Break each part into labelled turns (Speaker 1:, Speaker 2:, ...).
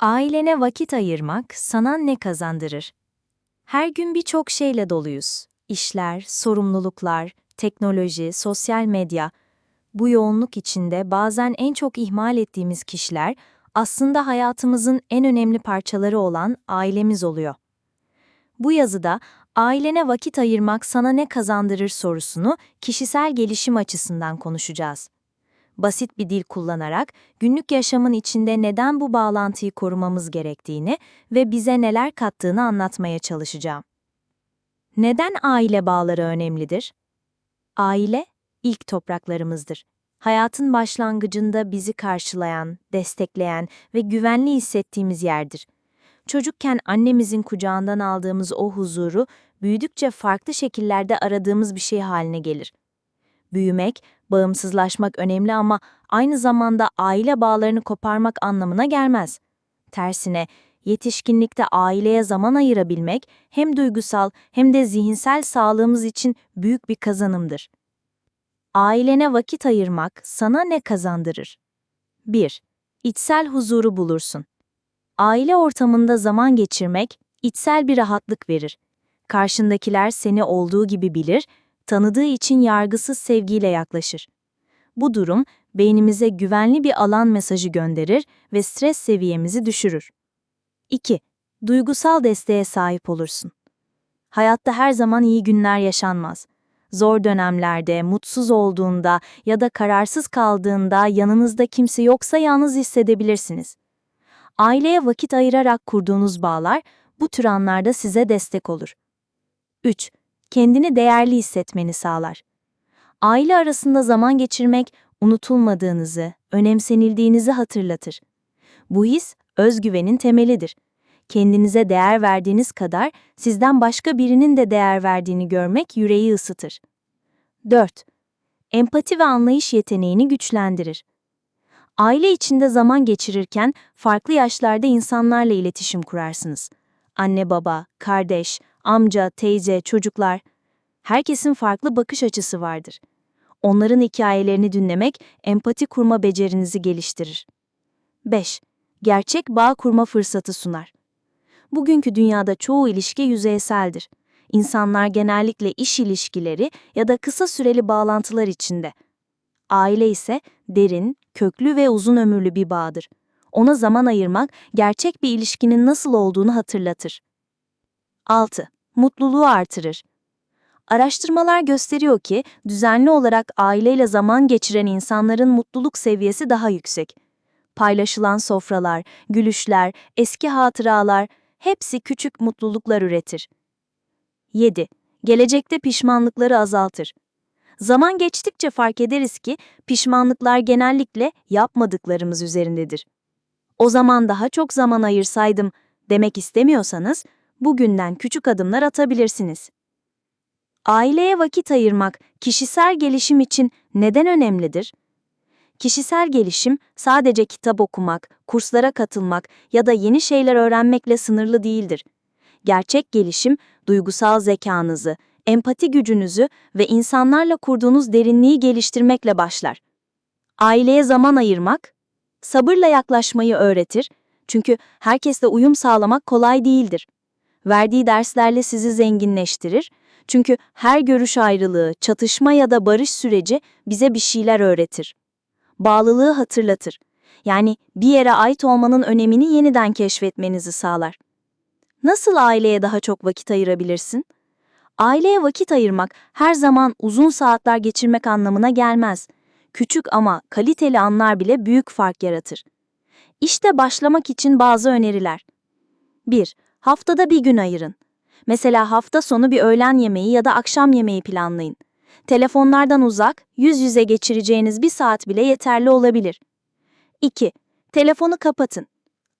Speaker 1: Ailene vakit ayırmak sana ne kazandırır? Her gün birçok şeyle doluyuz. İşler, sorumluluklar, teknoloji, sosyal medya. Bu yoğunluk içinde bazen en çok ihmal ettiğimiz kişiler aslında hayatımızın en önemli parçaları olan ailemiz oluyor. Bu yazıda ailene vakit ayırmak sana ne kazandırır sorusunu kişisel gelişim açısından konuşacağız basit bir dil kullanarak günlük yaşamın içinde neden bu bağlantıyı korumamız gerektiğini ve bize neler kattığını anlatmaya çalışacağım. Neden aile bağları önemlidir? Aile, ilk topraklarımızdır. Hayatın başlangıcında bizi karşılayan, destekleyen ve güvenli hissettiğimiz yerdir. Çocukken annemizin kucağından aldığımız o huzuru, büyüdükçe farklı şekillerde aradığımız bir şey haline gelir. Büyümek, bağımsızlaşmak önemli ama aynı zamanda aile bağlarını koparmak anlamına gelmez. Tersine, yetişkinlikte aileye zaman ayırabilmek hem duygusal hem de zihinsel sağlığımız için büyük bir kazanımdır. Ailene vakit ayırmak sana ne kazandırır? 1. İçsel huzuru bulursun. Aile ortamında zaman geçirmek içsel bir rahatlık verir. Karşındakiler seni olduğu gibi bilir tanıdığı için yargısız sevgiyle yaklaşır. Bu durum beynimize güvenli bir alan mesajı gönderir ve stres seviyemizi düşürür. 2. Duygusal desteğe sahip olursun. Hayatta her zaman iyi günler yaşanmaz. Zor dönemlerde, mutsuz olduğunda ya da kararsız kaldığında yanınızda kimse yoksa yalnız hissedebilirsiniz. Aileye vakit ayırarak kurduğunuz bağlar bu tür anlarda size destek olur. 3 kendini değerli hissetmeni sağlar. Aile arasında zaman geçirmek unutulmadığınızı, önemsenildiğinizi hatırlatır. Bu his özgüvenin temelidir. Kendinize değer verdiğiniz kadar sizden başka birinin de değer verdiğini görmek yüreği ısıtır. 4. Empati ve anlayış yeteneğini güçlendirir. Aile içinde zaman geçirirken farklı yaşlarda insanlarla iletişim kurarsınız. Anne baba, kardeş, amca, teyze, çocuklar, herkesin farklı bakış açısı vardır. Onların hikayelerini dinlemek empati kurma becerinizi geliştirir. 5. Gerçek bağ kurma fırsatı sunar. Bugünkü dünyada çoğu ilişki yüzeyseldir. İnsanlar genellikle iş ilişkileri ya da kısa süreli bağlantılar içinde. Aile ise derin, köklü ve uzun ömürlü bir bağdır. Ona zaman ayırmak gerçek bir ilişkinin nasıl olduğunu hatırlatır. 6. Mutluluğu artırır. Araştırmalar gösteriyor ki düzenli olarak aileyle zaman geçiren insanların mutluluk seviyesi daha yüksek. Paylaşılan sofralar, gülüşler, eski hatıralar hepsi küçük mutluluklar üretir. 7. Gelecekte pişmanlıkları azaltır. Zaman geçtikçe fark ederiz ki pişmanlıklar genellikle yapmadıklarımız üzerindedir. O zaman daha çok zaman ayırsaydım demek istemiyorsanız bugünden küçük adımlar atabilirsiniz. Aileye vakit ayırmak kişisel gelişim için neden önemlidir? Kişisel gelişim sadece kitap okumak, kurslara katılmak ya da yeni şeyler öğrenmekle sınırlı değildir. Gerçek gelişim duygusal zekanızı, empati gücünüzü ve insanlarla kurduğunuz derinliği geliştirmekle başlar. Aileye zaman ayırmak, sabırla yaklaşmayı öğretir çünkü herkesle uyum sağlamak kolay değildir. Verdiği derslerle sizi zenginleştirir. Çünkü her görüş ayrılığı, çatışma ya da barış süreci bize bir şeyler öğretir. Bağlılığı hatırlatır. Yani bir yere ait olmanın önemini yeniden keşfetmenizi sağlar. Nasıl aileye daha çok vakit ayırabilirsin? Aileye vakit ayırmak her zaman uzun saatler geçirmek anlamına gelmez. Küçük ama kaliteli anlar bile büyük fark yaratır. İşte başlamak için bazı öneriler. 1. Haftada bir gün ayırın. Mesela hafta sonu bir öğlen yemeği ya da akşam yemeği planlayın. Telefonlardan uzak, yüz yüze geçireceğiniz bir saat bile yeterli olabilir. 2. Telefonu kapatın.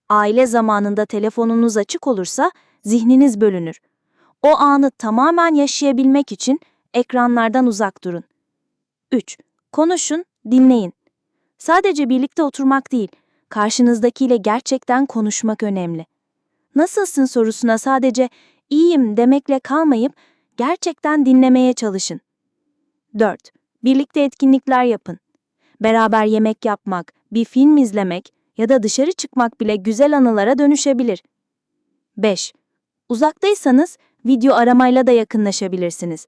Speaker 1: Aile zamanında telefonunuz açık olursa zihniniz bölünür. O anı tamamen yaşayabilmek için ekranlardan uzak durun. 3. Konuşun, dinleyin. Sadece birlikte oturmak değil, karşınızdakiyle gerçekten konuşmak önemli nasılsın sorusuna sadece iyiyim demekle kalmayıp gerçekten dinlemeye çalışın. 4. Birlikte etkinlikler yapın. Beraber yemek yapmak, bir film izlemek ya da dışarı çıkmak bile güzel anılara dönüşebilir. 5. Uzaktaysanız video aramayla da yakınlaşabilirsiniz.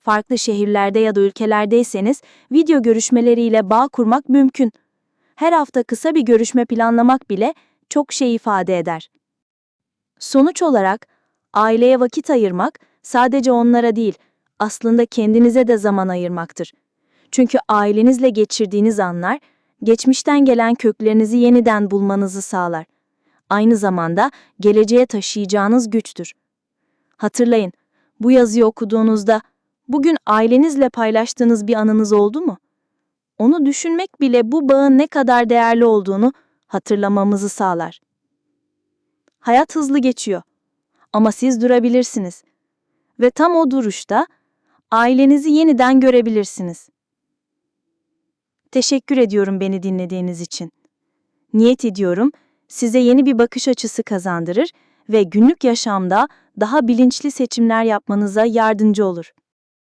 Speaker 1: Farklı şehirlerde ya da ülkelerdeyseniz video görüşmeleriyle bağ kurmak mümkün. Her hafta kısa bir görüşme planlamak bile çok şey ifade eder. Sonuç olarak aileye vakit ayırmak sadece onlara değil, aslında kendinize de zaman ayırmaktır. Çünkü ailenizle geçirdiğiniz anlar geçmişten gelen köklerinizi yeniden bulmanızı sağlar. Aynı zamanda geleceğe taşıyacağınız güçtür. Hatırlayın, bu yazıyı okuduğunuzda bugün ailenizle paylaştığınız bir anınız oldu mu? Onu düşünmek bile bu bağın ne kadar değerli olduğunu hatırlamamızı sağlar. Hayat hızlı geçiyor ama siz durabilirsiniz ve tam o duruşta ailenizi yeniden görebilirsiniz. Teşekkür ediyorum beni dinlediğiniz için. Niyet ediyorum size yeni bir bakış açısı kazandırır ve günlük yaşamda daha bilinçli seçimler yapmanıza yardımcı olur.